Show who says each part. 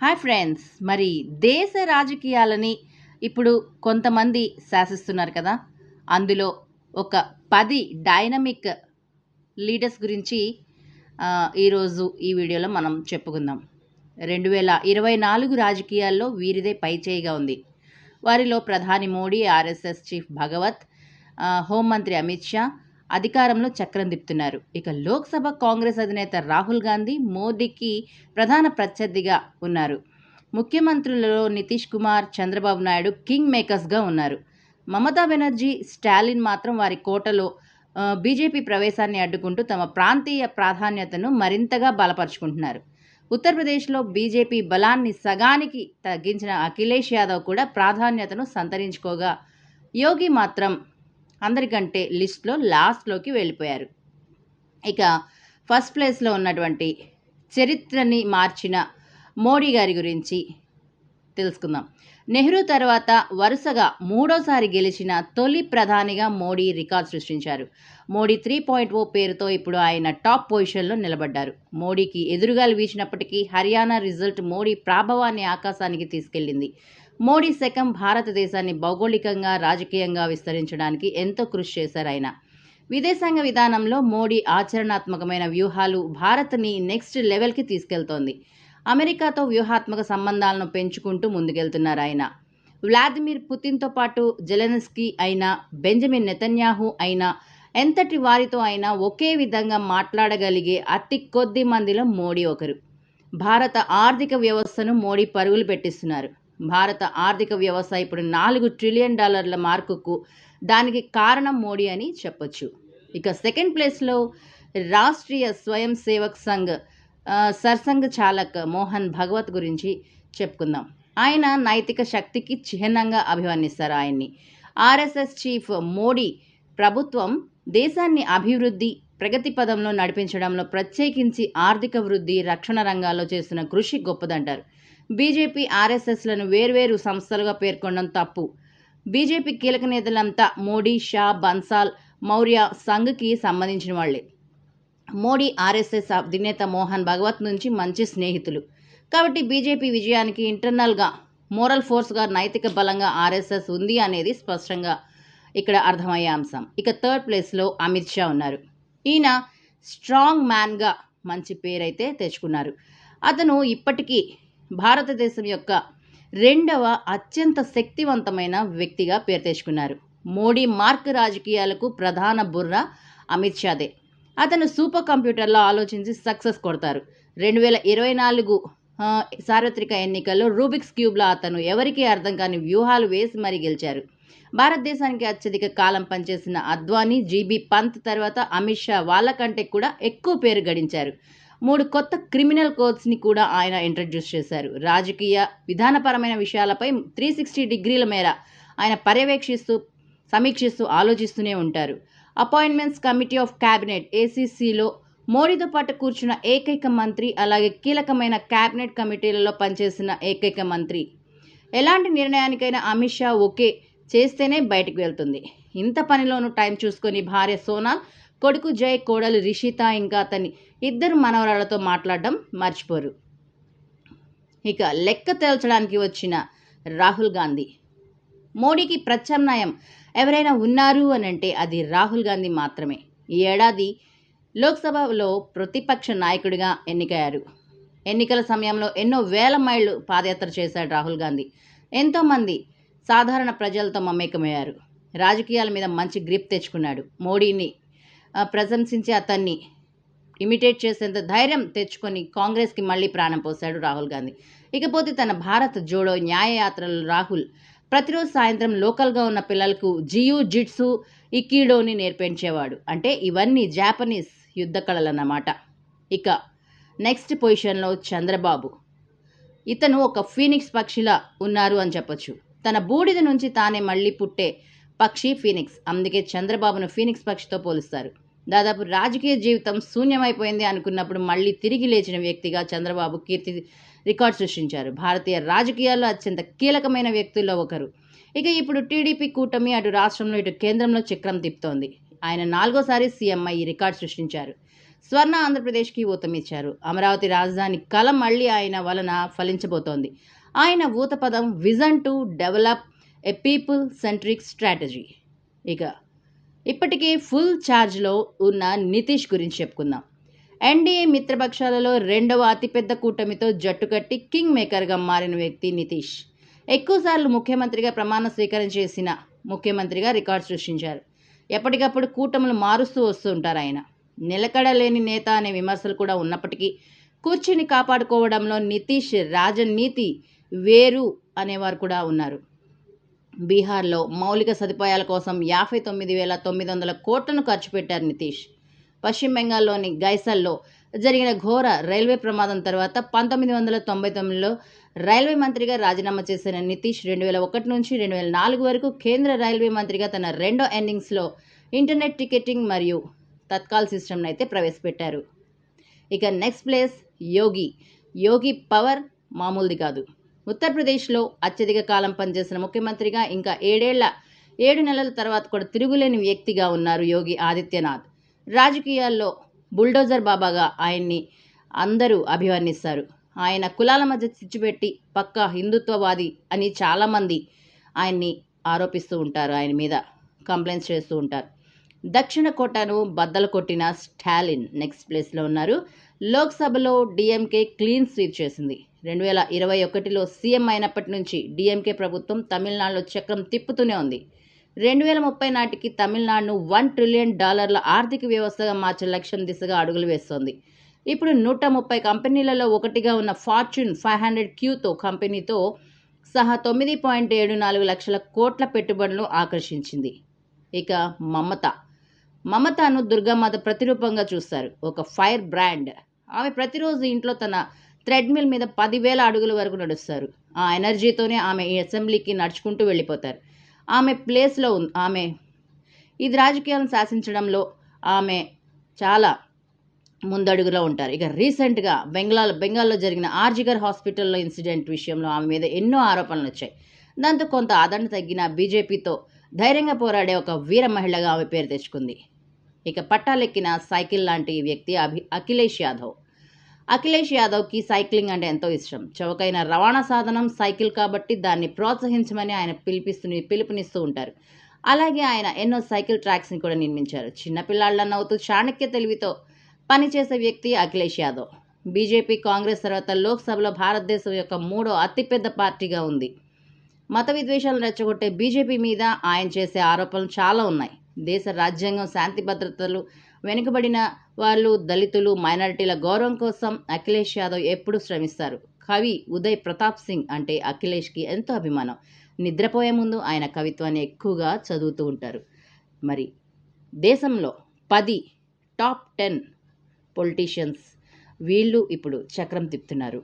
Speaker 1: Hi friends. మరి దేశ రాజకీయాలని ఇప్పుడు కొంతమంది శాసిస్తున్నారు కదా. అందులో ఒక పది డైనమిక్ లీడర్స్ గురించి ఈరోజు ఈ వీడియోలో మనం చెప్పుకుందాం. రెండు వేల ఇరవై నాలుగు రాజకీయాల్లో వీరిదే పైచేయిగా ఉంది. వారిలో ప్రధాని మోడీ ఆర్ఎస్ఎస్ చీఫ్ భగవత్ హోంమంత్రి అమిత్ షా అధికారంలో చక్రం తిప్పుతున్నారు. ఇక లోక్సభ కాంగ్రెస్ అధినేత రాహుల్ గాంధీ మోదీకి ప్రధాన ప్రత్యర్థిగా ఉన్నారు. ముఖ్యమంత్రులలో నితీష్ కుమార్ చంద్రబాబు నాయుడు కింగ్ మేకర్స్గా ఉన్నారు. మమతా బెనర్జీ స్టాలిన్ మాత్రం వారి కోటలో బీజేపీ ప్రవేశాన్ని అడ్డుకుంటూ తమ ప్రాంతీయ ప్రాధాన్యతను మరింతగా బలపరుచుకుంటున్నారు. ఉత్తరప్రదేశ్లో బీజేపీ బలాన్ని సగానికి తగ్గించిన అఖిలేష్ యాదవ్ కూడా ప్రాధాన్యతను సంతరించుకోగా యోగి మాత్రం అందరికంటే లిస్ట్లో లాస్ట్లోకి వెళ్ళిపోయారు. ఇక ఫస్ట్ ప్లేస్లో ఉన్నటువంటి చరిత్రని మార్చిన మోడీ గారి గురించి తెలుసుకుందాం. నెహ్రూ తర్వాత వరుసగా మూడోసారి గెలిచిన తొలి ప్రధానిగా మోడీ రికార్డ్ సృష్టించారు. మోడీ త్రీ పాయింట్ ఓ పేరుతో ఇప్పుడు ఆయన టాప్ పొజిషన్లో నిలబడ్డారు. మోడీకి ఎదురుగాలు వీచినప్పటికీ హర్యానా రిజల్ట్ మోడీ ప్రాభవాన్ని ఆకాశానికి తీసుకెళ్ళింది మోడీ శకం భారతదేశాన్ని భౌగోళికంగా రాజకీయంగా విస్తరించడానికి ఎంతో కృషి చేశారు ఆయన. విదేశాంగ విధానంలో మోడీ ఆచరణాత్మకమైన వ్యూహాలు భారత్ని నెక్స్ట్ లెవెల్కి తీసుకెళ్తోంది. అమెరికాతో వ్యూహాత్మక సంబంధాలను పెంచుకుంటూ ముందుకెళ్తున్నారు ఆయన. వ్లాదిమిర్ పుతిన్తో పాటు జెలెన్స్కీ అయినా బెంజమిన్ నెతన్యాహు అయినా ఎంతటి వారితో అయినా ఒకే విధంగా మాట్లాడగలిగే అతి కొద్ది మందిలో మోడీ ఒకరు. భారత ఆర్థిక వ్యవస్థను మోడీ పరుగులు పెట్టిస్తున్నారు. భారత ఆర్థిక వ్యవస్థ ఇప్పుడు నాలుగు ట్రిలియన్ డాలర్ల మార్కుకు దానికి కారణం మోడీ అని చెప్పొచ్చు. ఇక సెకండ్ ప్లేస్లో రాష్ట్రీయ స్వయం సేవక్ సంఘ్ సర్సంగ్ సర్సంఘ్ చాలక్ మోహన్ భగవత్ గురించి చెప్పుకుందాం. ఆయన నైతిక శక్తికి చిహ్నంగా అభివర్ణిస్తారు ఆయన్ని. ఆర్ఎస్ఎస్ చీఫ్ మోడీ ప్రభుత్వం దేశాన్ని అభివృద్ధి ప్రగతి పదంలో నడిపించడంలో ప్రత్యేకించి ఆర్థిక వృద్ధి రక్షణ రంగాల్లో చేస్తున్న కృషి గొప్పదంటారు. బీజేపీ ఆర్ఎస్ఎస్లను వేర్వేరు సంస్థలుగా పేర్కొనడం తప్పు. బీజేపీ కీలక నేతలంతా మోడీ షా బన్సాల్ మౌర్య సంఘ్కి సంబంధించిన వాళ్ళే. మోడీ ఆర్ఎస్ఎస్ అధినేత మోహన్ భగవత్ నుంచి మంచి స్నేహితులు. కాబట్టి బీజేపీ విజయానికి ఇంటర్నల్గా మోరల్ ఫోర్స్గా నైతిక బలంగా ఆర్ఎస్ఎస్ ఉంది అనేది స్పష్టంగా ఇక్కడ అర్థమయ్యే అంశం. ఇక థర్డ్ ప్లేస్లో అమిత్ షా ఉన్నారు. ఈయన స్ట్రాంగ్ మ్యాన్గా మంచి పేరైతే తెచ్చుకున్నారు. అతను ఇప్పటికీ భారతదేశం యొక్క రెండవ అత్యంత శక్తివంతమైన వ్యక్తిగా పేరు తెచ్చుకున్నారు. మోడీ మార్క్ రాజకీయాలకు ప్రధాన బుర్ర అమిత్ షాదే. అతను సూపర్ కంప్యూటర్లో ఆలోచించి సక్సెస్ కొడతారు. రెండు వేల ఇరవై నాలుగు సార్వత్రిక ఎన్నికల్లో రూబిక్స్ క్యూబ్లో అతను ఎవరికీ అర్థం కాని వ్యూహాలు వేసి మరీ గెలిచారు. భారతదేశానికి అత్యధిక కాలం పనిచేసిన అద్వానీ జీబీ పంత్ తర్వాత అమిత్ షా వాళ్ళకంటే కూడా ఎక్కువ పేరు గడించారు. మూడు కొత్త క్రిమినల్ కోడ్స్ని కూడా ఆయన ఇంట్రడ్యూస్ చేశారు. రాజకీయ విధానపరమైన విషయాలపై త్రీ సిక్స్టీ డిగ్రీల మేర ఆయన పర్యవేక్షిస్తూ సమీక్షిస్తూ ఆలోచిస్తూనే ఉంటారు. అపాయింట్మెంట్స్ కమిటీ ఆఫ్ క్యాబినెట్ ఏసీసీలో మోడీతో పాటు కూర్చున్న ఏకైక మంత్రి అలాగే కీలకమైన క్యాబినెట్ కమిటీలలో పనిచేసిన ఏకైక మంత్రి. ఎలాంటి నిర్ణయానికైనా అమిత్ షా ఓకే చేస్తేనే బయటకు వెళ్తుంది. ఇంత పనిలోనూ టైం చూసుకొని భార్య సోనాల్ కొడుకు జై కోడలు రిషిత ఇంకా అతని ఇద్దరు మనవరాళ్ళతో మాట్లాడడం మర్చిపోరు. ఇక లెక్క తేల్చడానికి వచ్చిన రాహుల్ గాంధీ. మోడీకి ప్రత్యామ్నాయం. ఎవరైనా ఉన్నారు అని అంటే అది రాహుల్ గాంధీ మాత్రమే. ఈ ఏడాది లోక్సభలో ప్రతిపక్ష నాయకుడిగా ఎన్నికయ్యారు. ఎన్నికల సమయంలో ఎన్నో వేల మైళ్ళు పాదయాత్ర చేశాడు రాహుల్ గాంధీ. ఎంతోమంది సాధారణ ప్రజలతో మమేకమయ్యారు. రాజకీయాల మీద మంచి గ్రిప్ తెచ్చుకున్నాడు. మోడీని ప్రశంసించి అతన్ని ఇమిటేట్ చేసేంత ధైర్యం తెచ్చుకొని కాంగ్రెస్కి మళ్ళీ ప్రాణం పోశాడు రాహుల్ గాంధీ. ఇకపోతే తన భారత్ జోడో న్యాయయాత్రలో రాహుల్ ప్రతిరోజు సాయంత్రం లోకల్గా ఉన్న పిల్లలకు జియు జిట్సు ఇకీడోని నేర్పించేవాడు. అంటే ఇవన్నీ జాపనీస్ యుద్ధ కళలన్నమాట. ఇక నెక్స్ట్ పొజిషన్లో చంద్రబాబు. ఇతను ఒక ఫీనిక్స్ పక్షిలా ఉన్నారు అని చెప్పొచ్చు. తన బూడిద నుంచి తానే మళ్ళీ పుట్టే పక్షి ఫీనిక్స్ అందుకే చంద్రబాబును ఫీనిక్స్ పక్షితో పోలుస్తారు. దాదాపు రాజకీయ జీవితం శూన్యమైపోయింది అనుకున్నప్పుడు మళ్ళీ తిరిగి లేచిన వ్యక్తిగా చంద్రబాబు కీర్తి రికార్డ్ సృష్టించారు. భారతీయ రాజకీయాల్లో అత్యంత కీలకమైన వ్యక్తుల్లో ఒకరు. ఇక ఇప్పుడు టీడీపీ కూటమి అటు రాష్ట్రంలో ఇటు కేంద్రంలో చక్రం తిప్పుతోంది. ఆయన నాలుగోసారి సీఎంఐ ఈ రికార్డ్ సృష్టించారు. స్వర్ణ ఆంధ్రప్రదేశ్కి ఊతమిచ్చారు. అమరావతి రాజధాని కల మళ్ళీ ఆయన వలన ఫలించబోతోంది. ఆయన ఊత పదం vision to develop a people centric strategy. ఇక ఇప్పటికే ఫుల్ ఛార్జ్లో ఉన్న నితీష్ గురించి చెప్పుకుందాం. ఎన్డీఏ మిత్రపక్షాలలో రెండవ అతిపెద్ద కూటమితో జట్టు కట్టి కింగ్ మేకర్గా మారిన వ్యక్తి నితీష్. ఎక్కువసార్లు ముఖ్యమంత్రిగా ప్రమాణ స్వీకారం చేసిన ముఖ్యమంత్రిగా రికార్డు సృష్టించారు. ఎప్పటికప్పుడు కూటములు మారుస్తూ వస్తూ ఉంటారు ఆయన. నిలకడలేని నేత అనే విమర్శలు కూడా ఉన్నప్పటికీ కూర్చుని కాపాడుకోవడంలో నితీష్ రాజనీతి వేరు అనేవారు కూడా ఉన్నారు. బీహార్లో మౌలిక సదుపాయాల కోసం యాభై తొమ్మిది వేల తొమ్మిది వందల కోట్లను ఖర్చు పెట్టారు నితీష్. పశ్చిమ బెంగాల్లోని గైసల్లో జరిగిన ఘోర రైల్వే ప్రమాదం తర్వాత పంతొమ్మిది వందల తొంభై తొమ్మిదిలో రైల్వే మంత్రిగా రాజీనామా చేసిన నితీష్ రెండు వేల ఒకటి నుంచి రెండు వేల నాలుగు వరకు కేంద్ర రైల్వే మంత్రిగా తన రెండో ఎండింగ్స్లో ఇంటర్నెట్ టికెటింగ్ మరియు తత్కాల్ సిస్టమ్ను అయితే ప్రవేశపెట్టారు. ఇక next place Yogi. Yogi power మామూలుది కాదు. ఉత్తరప్రదేశ్లో అత్యధిక కాలం పనిచేసిన ముఖ్యమంత్రిగా ఇంకా ఏడేళ్ళ ఏడు నెలల తర్వాత కూడా తిరుగులేని వ్యక్తిగా ఉన్నారు యోగి ఆదిత్యనాథ్. రాజకీయాల్లో బుల్డోజర్ బాబాగా ఆయన్ని అందరూ అభివర్ణిస్తారు. ఆయన కులాల మధ్య చిచ్చుపెట్టి పక్కా హిందుత్వవాది అని చాలామంది ఆయన్ని ఆరోపిస్తూ ఉంటారు ఆయన మీద కంప్లైంట్స్ చేస్తూ ఉంటారు. దక్షిణ కోటను బద్దలు కొట్టిన స్టాలిన్ నెక్స్ట్ ప్లేస్లో ఉన్నారు. లోక్సభలో డిఎంకే క్లీన్ స్వీప్ చేసింది. రెండు వేల ఇరవై ఒకటిలో సీఎం అయినప్పటి నుంచి డిఎంకే ప్రభుత్వం తమిళనాడులో చక్రం తిప్పుతూనే ఉంది. రెండు వేల ముప్పై నాటికి తమిళనాడును వన్ ట్రిలియన్ డాలర్ల ఆర్థిక వ్యవస్థగా మార్చే లక్ష్యం దిశగా అడుగులు వేస్తోంది. ఇప్పుడు నూట ముప్పై కంపెనీలలో ఒకటిగా ఉన్న ఫార్చ్యూన్ ఫైవ్ హండ్రెడ్ క్యూతో కంపెనీతో సహా తొమ్మిది పాయింట్ ఏడు నాలుగు లక్షల కోట్ల పెట్టుబడులను ఆకర్షించింది. ఇక మమత. మమతను దుర్గామాత ప్రతిరూపంగా చూస్తారు. ఒక ఫైర్ బ్రాండ్. ఆమె ప్రతిరోజు ఇంట్లో తన థ్రెడ్మిల్ మీద పదివేల అడుగుల వరకు నడుస్తారు. ఆ ఎనర్జీతోనే ఆమె ఈ అసెంబ్లీకి నడుచుకుంటూ వెళ్ళిపోతారు. ఆమె ప్లేస్లో ఉం- ఆమె ఇది రాజకీయాలను శాసించడంలో ఆమె చాలా ముందడుగులో ఉంటారు. ఇక రీసెంట్గా బెంగాల్ బెంగాల్లో జరిగిన ఆర్జిగర్ హాస్పిటల్లో ఇన్సిడెంట్ విషయంలో ఆమె మీద ఎన్నో ఆరోపణలు వచ్చాయి. దాంతో కొంత ఆదరణ తగ్గిన బీజేపీతో ధైర్యంగా పోరాడే ఒక వీర మహిళగా ఆమె పేరు తెచ్చుకుంది. ఇక పట్టాలెక్కిన సైకిల్ లాంటి వ్యక్తి అభి అఖిలేష్ యాదవ్. అఖిలేష్ యాదవ్కి సైక్లింగ్ అంటే ఎంతో ఇష్టం. చౌకైన రవాణా సాధనం సైకిల్ కాబట్టి దాన్ని ప్రోత్సహించమని ఆయన పిలిపిస్తు పిలుపునిస్తూ ఉంటారు. అలాగే ఆయన ఎన్నో సైకిల్ ట్రాక్స్ని కూడా నిర్మించారు. చిన్నపిల్లాళ్ళ నవ్వుతూ చాణక్య తెలివితో పనిచేసే వ్యక్తి అఖిలేష్ యాదవ్. బీజేపీ కాంగ్రెస్ తర్వాత లోక్సభలో భారతదేశం యొక్క మూడో అతిపెద్ద పార్టీగా ఉంది. మత విద్వేషాలను రెచ్చగొట్టే బీజేపీ మీద ఆయన చేసే ఆరోపణలు చాలా ఉన్నాయి. దేశ రాజ్యాంగం శాంతి భద్రతలు వెనుకబడిన వాళ్ళు దళితులు మైనారిటీల గౌరవం కోసం అఖిలేష్ యాదవ్ ఎప్పుడూ శ్రమిస్తారు. కవి ఉదయ్ ప్రతాప్ సింగ్ అంటే అఖిలేష్కి ఎంతో అభిమానం. నిద్రపోయే ముందు ఆయన కవిత్వాన్ని ఎక్కువగా చదువుతూ ఉంటారు. మరి దేశంలో పది టాప్ టెన్ పొలిటీషియన్స్ వీళ్ళు ఇప్పుడు చక్రం తిప్పుతున్నారు.